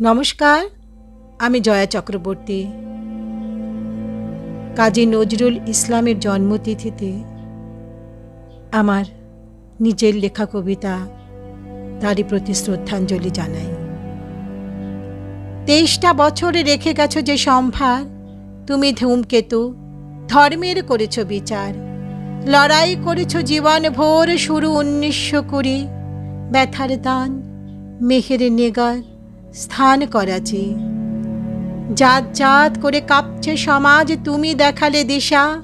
নমস্কার, আমি জয়া চক্রবর্তী। কাজী নজরুল ইসলামের জন্মতিথিতে আমার নিজের লেখা কবিতা তারই প্রতি শ্রদ্ধাঞ্জলি জানাই। তেইশটা বছরে রেখে গেছো যে সম্ভার, তুমি ধূমকেতু, ধর্মের করেছ বিচার, লড়াই করেছ জীবন ভোর শুরু উনিশশো কুড়ি, ব্যথার দান, মেহের নেগার স্থান করাচি। জাত জাত করে কাঁপছে সমাজ, তুমি দেখালে দিশা।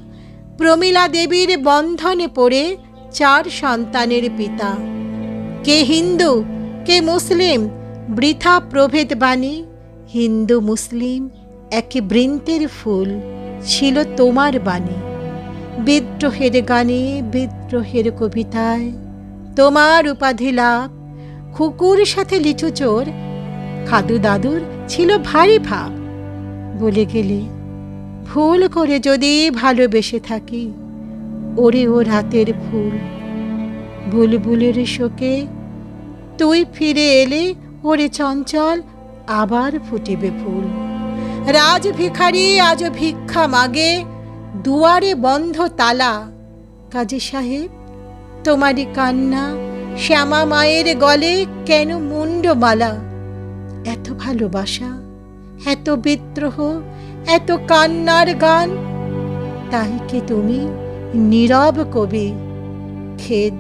প্রমীলা দেবীর বন্ধনে পড়ে চার সন্তানের পিতা। কে হিন্দু, কে মুসলিম, বৃথা প্রভেদ বাণী। হিন্দু মুসলিম একে বৃন্তের ফুল, ছিল তোমার বাণী। বিদ্রোহের গানে, বিদ্রোহের কবিতায়, তোমার উপাধি লাভ। খুকুর সাথে লিচু চোর খাদু দাদুর ছিল ভারী ভাব। বলে গেলে, ভুল করে যদি ভালোবেসে থাকি, ওরে ও রাতের ফুল, বুলবুলের শোকে তুই ফিরে এলে ওরে চঞ্চল আবার ফুটিবে ফুল। রাজ ভিখারি আজ ভিক্ষা মাগে, দুয়ারে বন্ধ তালা। কাজী সাহেব, তোমারই কান্না শ্যামা মায়ের গলে কেন মুন্ডমালা? এত ভালোবাসা, এত বিদ্রোহ, এত কান্নার গান। তাই কি তুমি নীরব কবি, খেদ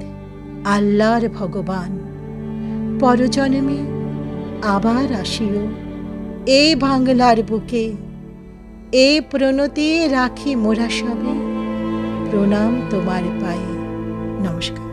আল্লাহর ভগবান? পরজন্মে আবার আসিও, এই বাংলার বুকে, এই প্রণতি রাখি মোরা সবে। প্রণাম তোমার পায়ে। নমস্কার।